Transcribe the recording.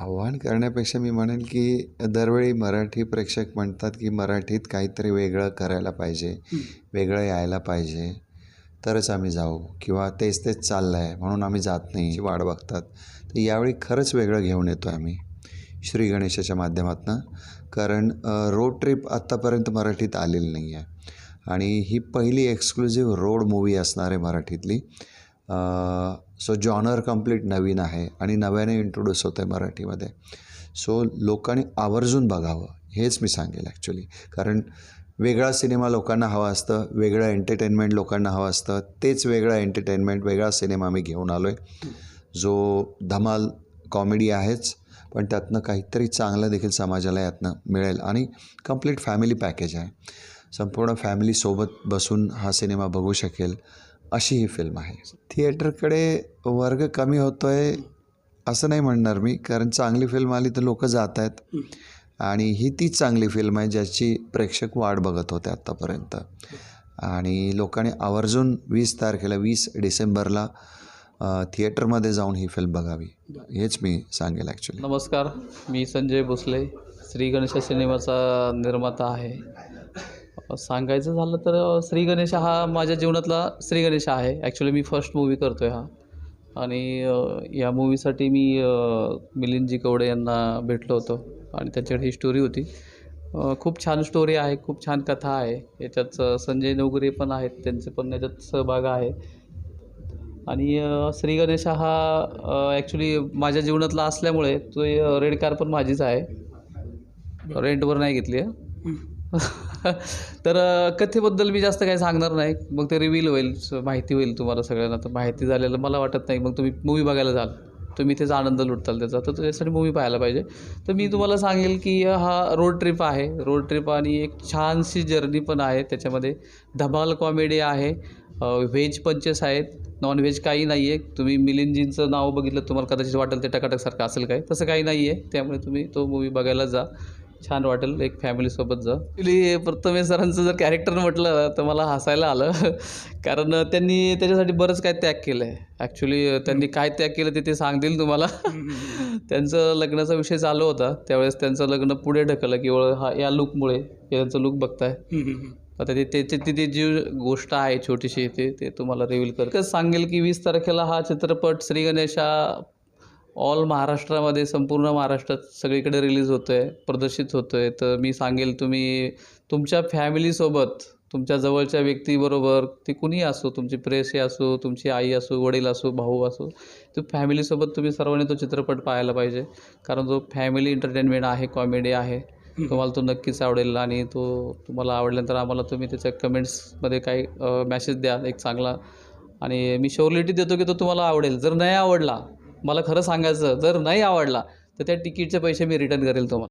आव्हान करण्यापेक्षा मी म्हणेल की दरवेळी मराठी प्रेक्षक म्हणतात की मराठीत काहीतरी वेगळं करायला पाहिजे वेगळं यायला पाहिजे. तरच आम्ही जाऊ किंवा तेच तेच चाललं आहे म्हणून आम्ही जात नाही वाट बघतात. तर यावेळी खरंच वेगळं घेऊन येतो आहे आम्ही श्री गणेशाच्या माध्यमातून. कारण रोड ट्रिप आत्तापर्यंत मराठीत आलेली नाही आहे आणि ही पहिली एक्सक्लुझिव्ह रोड मूवी असणार आहे मराठीतली. सो जॉनर कंप्लीट नवीन आहे आणि नव्याने इंट्रोड्यूस होतं आहे मराठीमध्ये. सो लोकांनी आवर्जून बघावं हेच मी सांगेल ॲक्च्युली कारण वेगळा सिनेमा लोकांना हवा असतं वेगळं एंटरटेनमेंट लोकांना हवं असतं तेच वेगळं एंटरटेनमेंट वेगळा सिनेमा आम्ही घेऊन आलो आहे जो धमाल कॉमेडी आहेच पण त्यातनं काहीतरी चांगलं देखील समाजाला यातनं मिळेल आणि कंप्लीट फॅमिली पॅकेज आहे. संपूर्ण फॅमिलीसोबत बसून हा सिनेमा बघू शकेल. अशी ही फिल्म आहे. थिएटरकडे वर्ग कमी होतो आहे असं नाही म्हणणार मी कारण चांगली फिल्म आली तर लोक जात आहेत. आणि ही तीच चांगली फिल्म आहे ज्याची प्रेक्षक वाट बघत होते आत्तापर्यंत आणि लोकांनी आवर्जून वीस तारखेला वीस डिसेंबरला थिएटरमध्ये जाऊन ही फिल्म बघावी. हेच मी सांगेल ॲक्च्युली नमस्कार. मी संजय भोसले श्री गणेश सिनेमाचा निर्माता आहे. सांगायचं झालं तर श्री गणेश हा माझ्या जीवनातला श्री गणेश आहे. ॲक्च्युली मी फर्स्ट मूवी करतो आहे हा. आणि या मूवीसाठी मी मिलिंदजी कवडे यांना भेटलो होतो आणि त्यांच्याकडे ही स्टोरी होती. खूप छान स्टोरी आहे खूप छान कथा आहे. याच्यात संजय नवगुरे पण आहेत त्यांचे पण याच्यात सहभाग आहे. आणि श्री गणेश हा ॲक्च्युली माझ्या जीवनातला असल्यामुळे तो रेड कार पण माझीच आहे. रेंटवर नाही घेतली आहे. तर कथेबद्दल मी जास्त काही सांगणार नाही. मग ते रिव्हील होईल माहिती होईल तुम्हाला सगळ्यांना. तर माहिती झालेलं मला वाटत नाही. मग तुम्ही मूवी बघायला जाल. तुम्ही त्याचा आनंद लुटताल त्याचा. तर त्याच्यासाठी मूवी पाहायला पाहिजे. तर मी तुम्हाला सांगेल की हा रोड ट्रिप आहे. रोड ट्रिप आणि एक छानशी जर्नी पण आहे. त्याच्यामध्ये धमाल कॉमेडी आहे. व्हेज पंचेस आहेत. नॉन व्हेज काही नाही आहे तुम्ही मिलिंदजींचं नाव बघितलं तुम्हाला कदाचित वाटेल ते टकाटकसारखं असेल काय तसं काही नाही आहे त्यामुळे तुम्ही तो मूवी बघायला जा. छान वाटेल एक फॅमिलीसोबत जा ॲक्च्युली सरांचं जर कॅरेक्टर म्हटलं तर मला हसायला आलं. कारण त्यांनी त्याच्यासाठी बरंच काय त्याग केलं आहे ॲक्च्युली त्यांनी काय त्याग केलं ते ते सांगतील तुम्हाला. त्यांचं लग्नाचा विषय चालू होता. त्यावेळेस त्यांचं लग्न पुढे ढकललं केवळ हा या लुकमुळे त्यांचं लुक बघताय. आता ते त्याची ती ती जी गोष्ट आहे छोटीशी ते ते तुम्हाला रिव्हील कर सांगेल की वीस तारखेला हा चित्रपट श्री गणेश हा ऑल महाराष्ट्रामध्ये संपूर्ण महाराष्ट्रात सगळीकडे रिलीज होतो आहे प्रदर्शित होतो आहे तर मी सांगेल तुम्ही तुमच्या फॅमिलीसोबत तुमच्या जवळच्या व्यक्तीबरोबर ती कुणीही असो तुमची प्रेसी असो तुमची आई असो वडील असो भाऊ असो तो फॅमिलीसोबत तुम्ही सर्वांनी तो चित्रपट पाहायला पाहिजे. कारण तो फॅमिली एंटरटेनमेंट आहे कॉमेडी आहे तुम्हाला तो नक्कीच आवडेल आणि तो तुम्हाला आवडल्यानंतर आम्हाला तुम्ही त्याच्या कमेंट्समध्ये काही मॅसेज द्या एक चांगला. आणि मी शोरलिटी देतो की तो तुम्हाला आवडेल. जर नाही आवडला मला खरं सांगायचं जर नाही आवडला तर त्या तिकीटचे पैसे मी रिटर्न करेल तुम्हाला.